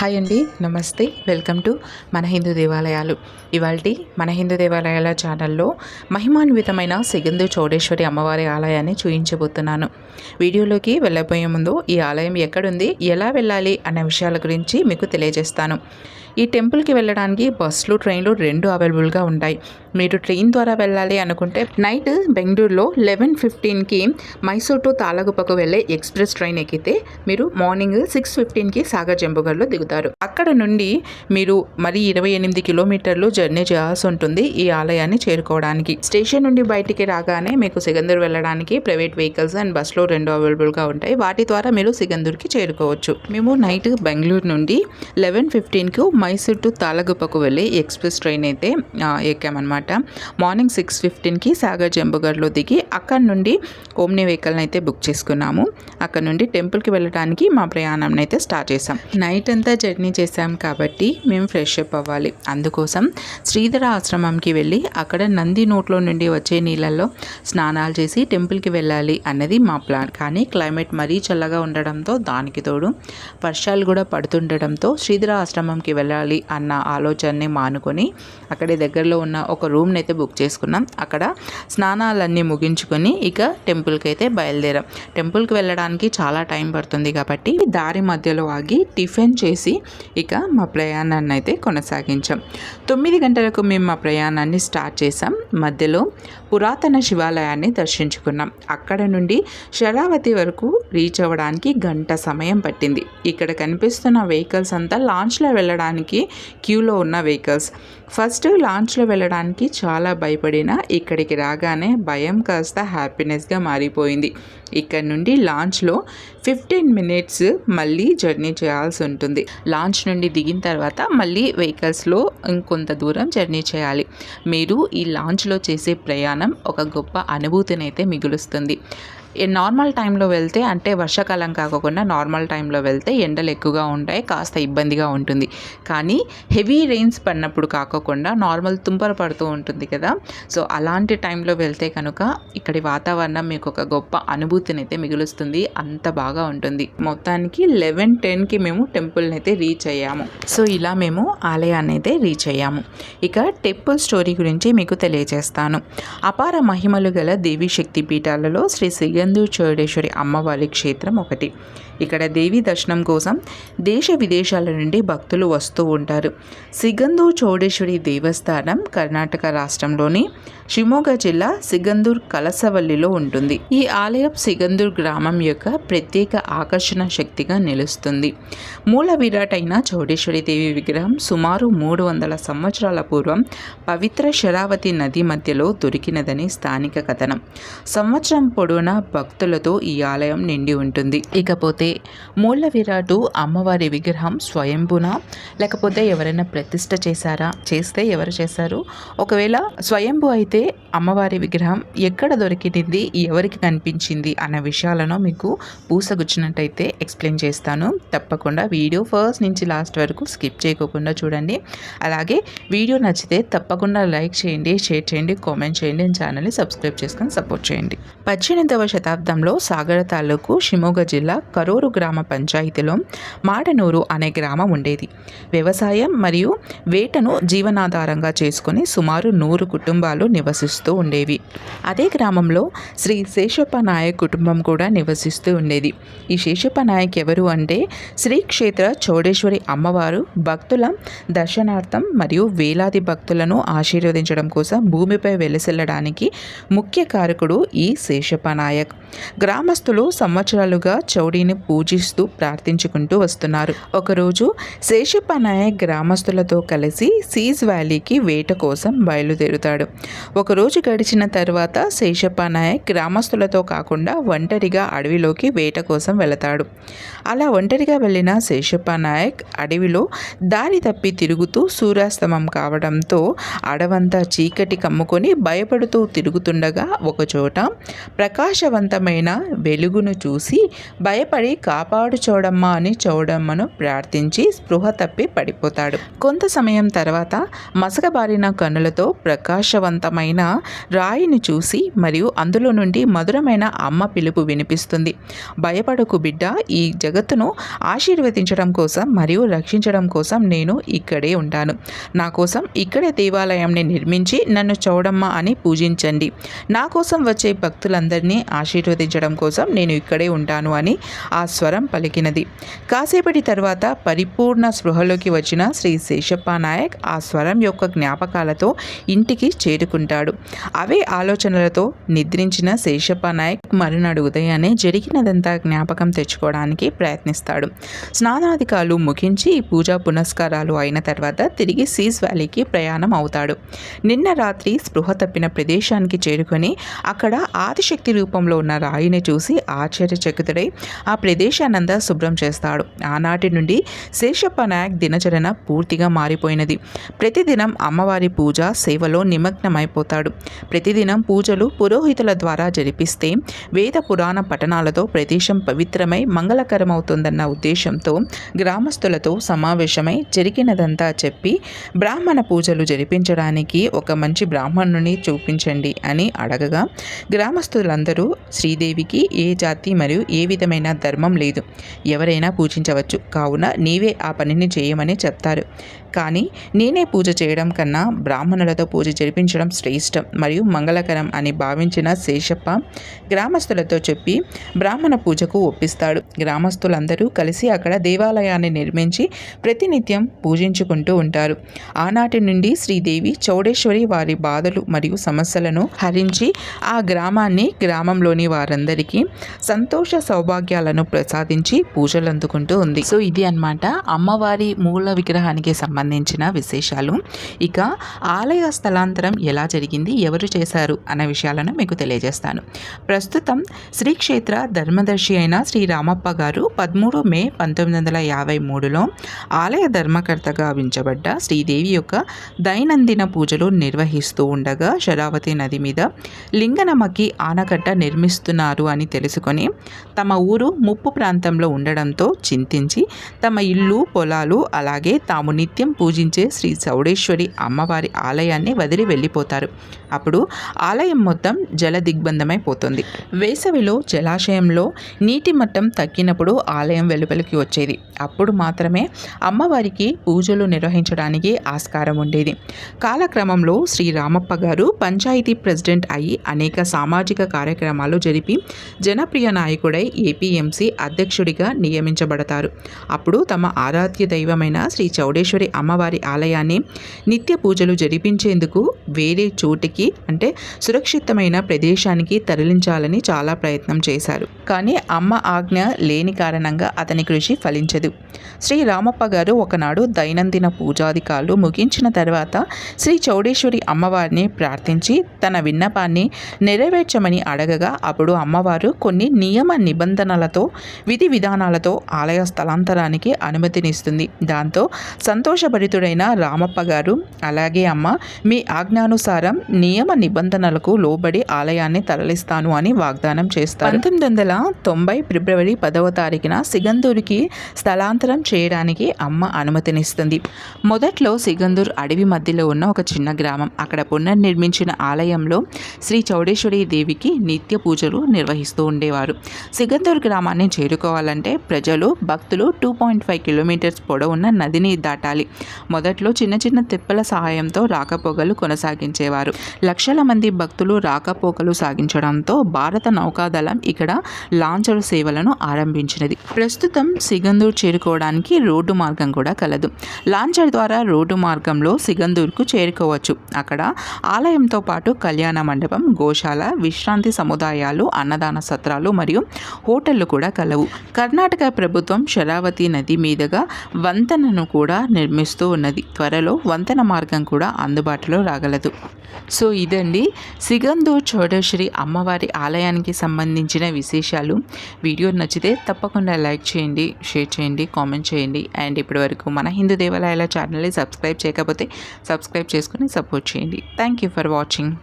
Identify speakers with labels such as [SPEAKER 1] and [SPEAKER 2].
[SPEAKER 1] Hi అండి నమస్తే. Welcome to మన హిందూ దేవాలయాలు. ఇవాళ మన హిందూ దేవాలయాల ఛానల్లో మహిమాన్వితమైన సిగందు చౌడేశ్వరి అమ్మవారి ఆలయాన్ని చూపించబోతున్నాను వీడియోలోకి వెళ్ళబోయే ముందు ఈ ఆలయం ఎక్కడుంది ఎలా వెళ్ళాలి అనే విషయాల గురించి మీకు తెలియజేస్తాను. ఈ టెంపుల్కి వెళ్ళడానికి బస్సులు ట్రైన్లు రెండు అవైలబుల్గా ఉంటాయి. మీరు ట్రైన్ ద్వారా వెళ్ళాలి అనుకుంటే నైట్ బెంగళూరులో లెవెన్ ఫిఫ్టీన్కి మైసూర్ టు తాలగుప్పకు వెళ్ళే ఎక్స్ప్రెస్ ట్రైన్ ఎక్కితే మీరు మార్నింగ్ సిక్స్ ఫిఫ్టీన్కి సాగర్ జంబుగర్లో దిగుతారు. అక్కడ నుండి మీరు మరి ఇరవై ఎనిమిది కిలోమీటర్లు జర్నీ చేయాల్సి ఉంటుంది ఈ ఆలయాన్ని చేరుకోవడానికి. స్టేషన్ నుండి బయటికి రాగానే మీకు సిగందూర్ వెళ్ళడానికి ప్రైవేట్ వెహికల్స్ అండ్ బస్సులో రెండు అవైలబుల్గా ఉంటాయి. వాటి ద్వారా మీరు సిగందూర్కి చేరుకోవచ్చు. మేము నైట్ బెంగళూరు నుండి లెవెన్ ఫిఫ్టీన్కు మైసూర్ టు తాలగుప్పకు వెళ్ళి ఎక్స్ప్రెస్ ట్రైన్ అయితే ఎక్కామన్నమాట. మార్నింగ్ సిక్స్ ఫిఫ్టీన్కి సాగర్ జంబుగర్లో దిగి అక్కడ నుండి ఓమ్ని వెహికల్ని అయితే బుక్ చేసుకున్నాము. అక్కడ నుండి టెంపుల్కి వెళ్ళడానికి మా ప్రయాణం అయితే స్టార్ట్ చేసాం నైట్ అంతా జర్నీ చేసాం కాబట్టి మేము ఫ్రెష్ అప్ అవ్వాలి. అందుకోసం శ్రీధర ఆశ్రమంకి వెళ్ళి అక్కడ నంది నోట్లో నుండి వచ్చే నీళ్ళల్లో స్నానాలు చేసి టెంపుల్కి వెళ్ళాలి అన్నది మా ప్లాన్. కానీ క్లైమేట్ మరీ చల్లగా ఉండడంతో దానికి తోడు వర్షాలు కూడా పడుతుండడంతో శ్రీధర ఆశ్రమంకి వెళ్ళాలి అన్న ఆలోచనని మానుకొని అక్కడే దగ్గరలో ఉన్న ఒక రూమ్ని అయితే బుక్ చేసుకున్నాం. అక్కడ స్నానాలన్నీ ముగించుకొని ఇక టెంపుల్కి అయితే బయలుదేరాం. టెంపుల్కి వెళ్ళడానికి చాలా టైం పడుతుంది కాబట్టి దారి మధ్యలో ఆగి టిఫిన్ చేసి ఇక మా ప్రయాణాన్ని అయితే కొనసాగించాం. తొమ్మిది గంటలకు మేము మా ప్రయాణాన్ని స్టార్ట్ చేసాం మధ్యలో పురాతన శివాలయాన్ని దర్శించుకున్నాం. అక్కడ నుండి శరావతి వరకు రీచ్ అవ్వడానికి గంట సమయం పట్టింది. ఇక్కడ కనిపిస్తున్న వెహికల్స్ అంతా లాంచ్లో వెళ్ళడానికి క్యూలో ఉన్న వెహికల్స్ ఫస్ట్ లాంచ్లో వెళ్ళడానికి చాలా భయపడిన ఇక్కడికి రాగానే భయం కాస్త హ్యాపీనెస్గా మారిపోయింది. ఇక్కడ నుండి లాంచ్లో ఫిఫ్టీన్ మినిట్స్ మళ్ళీ జర్నీ చేయాల్సి ఉంటుంది. లాంచ్ నుండి దిగిన తర్వాత మళ్ళీ వెహికల్స్లో ఇంకొంత దూరం జర్నీ చేయాలి. మీరు ఈ లాంచ్లో చేసే ప్రయాణం ఒక గొప్ప అనుభూతిని అయితే మిగులుస్తుంది. నార్మల్ టైంలో వెళ్తే అంటే వర్షాకాలం కాకుండా నార్మల్ టైంలో వెళ్తే ఎండలు ఎక్కువగా ఉంటాయి కాస్త ఇబ్బందిగా ఉంటుంది. కానీ హెవీ రెయిన్స్ పడినప్పుడు కాకుండా నార్మల్ తుంపర పడుతూ ఉంటుంది కదా. సో అలాంటి టైంలో వెళ్తే కనుక ఇక్కడి వాతావరణం మీకు ఒక గొప్ప అనుభూతిని అయితే మిగులుస్తుంది. అంత బాగా ఉంటుంది. మొత్తానికి లెవెన్ టెన్కి మేము టెంపుల్ని అయితే రీచ్ అయ్యాము. సో ఇలా మేము ఆలయాన్ని అయితే రీచ్ అయ్యాము. ఇక టెంపుల్ స్టోరీ గురించి మీకు తెలియజేస్తాను. అపార మహిమలు గల దేవీ శక్తి పీఠాలలో శ్రీ దివ్యందు చౌడేశ్వరి అమ్మవారి క్షేత్రం ఒకటి. ఇక్కడ దేవి దర్శనం కోసం దేశ విదేశాల నుండి భక్తులు వస్తూ ఉంటారు. సిగందు చౌడేశ్వరి దేవస్థానం కర్ణాటక రాష్ట్రంలోని షిమోగా జిల్లా సిగందూర్ కలసవల్లిలో ఉంటుంది. ఈ ఆలయం సిగందూర్ గ్రామం యొక్క ప్రత్యేక ఆకర్షణ శక్తిగా నిలుస్తుంది. మూల విరాట్ అయిన చౌడేశ్వరి దేవి విగ్రహం సుమారు మూడు వందల సంవత్సరాల పూర్వం పవిత్ర శరావతి నది మధ్యలో దొరికినదని స్థానిక కథనం. సంవత్సరం పొడవునా భక్తులతో ఈ ఆలయం నిండి ఉంటుంది. ఇకపోతే మూల విరాటు అమ్మవారి విగ్రహం స్వయంభున లేకపోతే ఎవరైనా ప్రతిష్ట చేశారా? చేస్తే ఎవరు చేశారు? ఒకవేళ స్వయంభు అయితే అమ్మవారి విగ్రహం ఎక్కడ దొరికింది? ఎవరికి కనిపించింది? అన్న విషయాలను మీకు పూసగుచ్చినట్టయితే ఎక్స్ప్లెయిన్ చేస్తాను. తప్పకుండా వీడియో ఫస్ట్ నుంచి లాస్ట్ వరకు స్కిప్ చేయకోకుండా చూడండి. అలాగే వీడియో నచ్చితే తప్పకుండా లైక్ చేయండి షేర్ చేయండి కామెంట్ చేయండి ఛానల్ని సబ్స్క్రైబ్ చేసుకొని సపోర్ట్ చేయండి. పద్దెనిమిదవ శతాబ్దంలో సాగర తాలూకు షిమోగ జిల్లా కరూరు గ్రామ పంచాయతీలో మాడనూరు అనే గ్రామం ఉండేది. వ్యవసాయం మరియు వేటను జీవనాధారంగా చేసుకుని సుమారు నూరు కుటుంబాలు నివసిస్తూ ఉండేవి. అదే గ్రామంలో శ్రీ శేషప్ప నాయక్ కుటుంబం కూడా నివసిస్తూ ఉండేది. ఈ శేషప్ప నాయక్ ఎవరు అంటే శ్రీ క్షేత్ర చౌడేశ్వరి అమ్మవారు భక్తుల దర్శనార్థం మరియు వేలాది భక్తులను ఆశీర్వదించడం కోసం భూమిపై వెలసిల్లడానికి ముఖ్య కారకుడు ఈ శేషప్ప నాయక్. గ్రామస్తులు సంవత్సరాలుగా చౌడీని పూజిస్తూ ప్రార్థించుకుంటూ వస్తున్నారు. ఒకరోజు శేషప్ప నాయక్ గ్రామస్తులతో కలిసి సీజ్ వ్యాలీకి వేట కోసం బయలుదేరుతాడు. ఒకరోజు గడిచిన తర్వాత శేషప్ప నాయక్ గ్రామస్తులతో కాకుండా ఒంటరిగా అడవిలోకి వేట కోసం వెళతాడు. అలా ఒంటరిగా వెళ్ళిన శేషప్ప నాయక్ అడవిలో దారి తప్పి తిరుగుతూ సూర్యాస్తమం కావడంతో అడవంతా చీకటి కమ్ముకొని భయపడుతూ తిరుగుతుండగా ఒకచోట ప్రకాశవంతమైన వెలుగును చూసి భయపడి కాపాడు చౌడమ్మ అని చౌడమ్మను ప్రార్థించి స్పృహ తప్పి పడిపోతాడు. కొంత సమయం తర్వాత మసకబారిన కన్నులతో ప్రకాశవంతమైన రాయిని చూసి మరియు అందులో నుండి మధురమైన అమ్మ పిలుపు వినిపిస్తుంది. భయపడకు బిడ్డ ఈ జగత్తును ఆశీర్వదించడం కోసం మరియు రక్షించడం కోసం నేను ఇక్కడే ఉంటాను. నా కోసం ఇక్కడే దేవాలయంని నిర్మించి నన్ను చౌడమ్మ అని పూజించండి. నా కోసం వచ్చే భక్తులందరినీ ఆశీర్వదించడం కోసం నేను ఇక్కడే ఉంటాను అని ఆ ఆ స్వరం పలికినది. కాసేపటి తర్వాత పరిపూర్ణ స్పృహలోకి వచ్చిన శ్రీ శేషప్ప నాయక్ ఆ స్వరం యొక్క జ్ఞాపకాలతో ఇంటికి చేరుకుంటాడు. అవే ఆలోచనలతో నిద్రించిన శేషప్ప నాయక్ మరునాడు ఉదయాన్నే జరిగినదంతా జ్ఞాపకం తెచ్చుకోవడానికి ప్రయత్నిస్తాడు. స్నానాధికాలు ముగించి పూజా పునస్కారాలు అయిన తర్వాత తిరిగి సీస్ వ్యాలీకి ప్రయాణం అవుతాడు. నిన్న రాత్రి స్పృహ తప్పిన ప్రదేశానికి చేరుకొని అక్కడ ఆదిశక్తి రూపంలో ఉన్న రాయిని చూసి ఆశ్చర్యచకితుడై ఆ ప్రదేశానంతా శుభ్రం చేస్తాడు. ఆనాటి నుండి శేషప్ప నాయక్ దినచరణ పూర్తిగా మారిపోయినది. ప్రతిదినం అమ్మవారి పూజ సేవలో నిమగ్నమైపోతాడు. ప్రతిదినం పూజలు పురోహితుల ద్వారా జరిపిస్తే వేద పురాణ పఠనాలతో ప్రదేశం పవిత్రమై మంగళకరమవుతుందన్న ఉద్దేశంతో గ్రామస్తులతో సమావేశమై జరిగినదంతా చెప్పి బ్రాహ్మణ పూజలు జరిపించడానికి ఒక మంచి బ్రాహ్మణుని చూపించండి అని అడగగా గ్రామస్తులందరూ శ్రీదేవికి ఏ జాతి మరియు ఏ విధమైన ధర్మం లేదు. ఎవరైనా పూజించవచ్చు. కావున నీవే ఆ పనిని చేయమని చెప్తారు. కానీ నేనే పూజ చేయడం కన్నా బ్రాహ్మణులతో పూజ జరిపించడం శ్రేష్టం మరియు మంగళకరం అని భావించిన శేషప్ప గ్రామస్తులతో చెప్పి బ్రాహ్మణ పూజకు ఒప్పిస్తాడు. గ్రామస్తులందరూ కలిసి అక్కడ దేవాలయాన్ని నిర్మించి ప్రతినిత్యం పూజించుకుంటూ ఉంటారు. ఆనాటి నుండి శ్రీదేవి చౌడేశ్వరి వారి బాధలు మరియు సమస్యలను హరించి ఆ గ్రామాన్ని గ్రామంలోని వారందరికీ సంతోష సౌభాగ్యాలను ప్రసాదించి పూజలు అందుకుంటూ ఉంది. సో ఇది అన్నమాట అమ్మవారి మూల విగ్రహానికి సంబంధించి సంబంధించిన విశేషాలు. ఇక ఆలయ స్థలాంతరం ఎలా జరిగింది? ఎవరు చేశారు? అనే విషయాలను మీకు తెలియజేస్తాను. ప్రస్తుతం శ్రీక్షేత్ర ధర్మదర్శి అయిన శ్రీ రామప్ప గారు పదమూడు మే పంతొమ్మిది వందల యాభై మూడులో ఆలయ ధర్మకర్తగా వించబడ్డ శ్రీదేవి యొక్క దైనందిన పూజలు నిర్వహిస్తూ ఉండగా శరావతి నది మీద లింగనమకి ఆనకట్ట నిర్మిస్తున్నారు అని తెలుసుకొని తమ ఊరు ముప్పు ప్రాంతంలో ఉండడంతో చింతించి తమ ఇల్లు పొలాలు అలాగే తాము నిత్యం పూజించే శ్రీ చౌడేశ్వరి అమ్మవారి ఆలయాన్ని వదిలి వెళ్ళిపోతారు. అప్పుడు ఆలయం మొత్తం జల దిగ్బంధమైపోతుంది వేసవిలో జలాశయంలో నీటి మట్టం తగ్గినప్పుడు ఆలయం వెలుపలికి వచ్చేది. అప్పుడు మాత్రమే అమ్మవారికి పూజలు నిర్వహించడానికి ఆస్కారం ఉండేది. కాలక్రమంలో శ్రీ రామప్ప గారు పంచాయతీ ప్రెసిడెంట్ అయి అనేక సామాజిక కార్యక్రమాలు జరిపి జనప్రియ నాయకుడై ఏపీఎంసీ అధ్యక్షుడిగా నియమించబడతారు. అప్పుడు తమ ఆరాధ్య దైవమైన శ్రీ చౌడేశ్వరి అమ్మవారి ఆలయాన్ని నిత్య పూజలు జరిపించేందుకు వేరే చోటికి అంటే సురక్షితమైన ప్రదేశానికి తరలించాలని చాలా ప్రయత్నం చేశారు. కానీ అమ్మ ఆజ్ఞ లేని కారణంగా అతని కృషి ఫలించదు. శ్రీ రామప్ప గారు ఒకనాడు దైనందిన పూజాధికారులు ముగించిన తర్వాత శ్రీ చౌడేశ్వరి అమ్మవారిని ప్రార్థించి తన విన్నపాన్ని నెరవేర్చమని అడగగా అప్పుడు అమ్మవారు కొన్ని నియమ నిబంధనలతో విధి విధానాలతో ఆలయ స్థలాంతరానికి అనుమతినిస్తుంది. దాంతో సంతోష భరితుడైన రామప్ప గారు అలాగే అమ్మ మీ ఆజ్ఞానుసారం నియమ నిబంధనలకు లోబడి ఆలయాన్ని తరలిస్తాను అని వాగ్దానం చేస్తారు. పంతొమ్మిది వందల తొంభై ఫిబ్రవరి పదవ తారీఖున సిగందూరుకి స్థలాంతరం చేయడానికి అమ్మ అనుమతినిస్తుంది. మొదట్లో సిగందూర్ అడవి మధ్యలో ఉన్న ఒక చిన్న గ్రామం. అక్కడ పునర్నిర్మించిన ఆలయంలో శ్రీ చౌడేశ్వరి దేవికి నిత్య పూజలు నిర్వహిస్తూ ఉండేవారు. సిగందూర్ గ్రామాన్ని చేరుకోవాలంటే ప్రజలు భక్తులు టూ పాయింట్ ఫైవ్ కిలోమీటర్స్ పొడవున్న నదిని దాటాలి. మొదట్లో చిన్న చిన్న తిప్పల సహాయంతో రాకపోకలు కొనసాగించేవారు. లక్షల మంది భక్తులు రాకపోకలు సాగించడంతో భారత నౌకాదళం ఇక్కడ లాంచర్ సేవలను ఆరంభించినది. ప్రస్తుతం సిగందూర్ చేరుకోవడానికి రోడ్డు మార్గం కూడా కలదు. లాంచర్ ద్వారా రోడ్డు మార్గంలో సిగందూర్కు చేరుకోవచ్చు. అక్కడ ఆలయంతో పాటు కళ్యాణ మండపం గోశాల విశ్రాంతి సముదాయాలు అన్నదాన సత్రాలు మరియు హోటళ్ళు కూడా కలవు. కర్ణాటక ప్రభుత్వం శరావతి నది మీదుగా వంతెనను కూడా నడుస్తూ ఉన్నది. త్వరలో వంతెన మార్గం కూడా అందుబాటులో రాగలదు. సో ఇదండి సిగందూర్ చోడేశ్వరి అమ్మవారి ఆలయానికి సంబంధించిన విశేషాలు. వీడియో నచ్చితే తప్పకుండా లైక్ చేయండి షేర్ చేయండి కామెంట్ చేయండి. అండ్ ఇప్పటివరకు మన హిందూ దేవాలయాల ఛానల్ని సబ్స్క్రైబ్ చేయకపోతే సబ్స్క్రైబ్ చేసుకుని సపోర్ట్ చేయండి. Thank you for watching.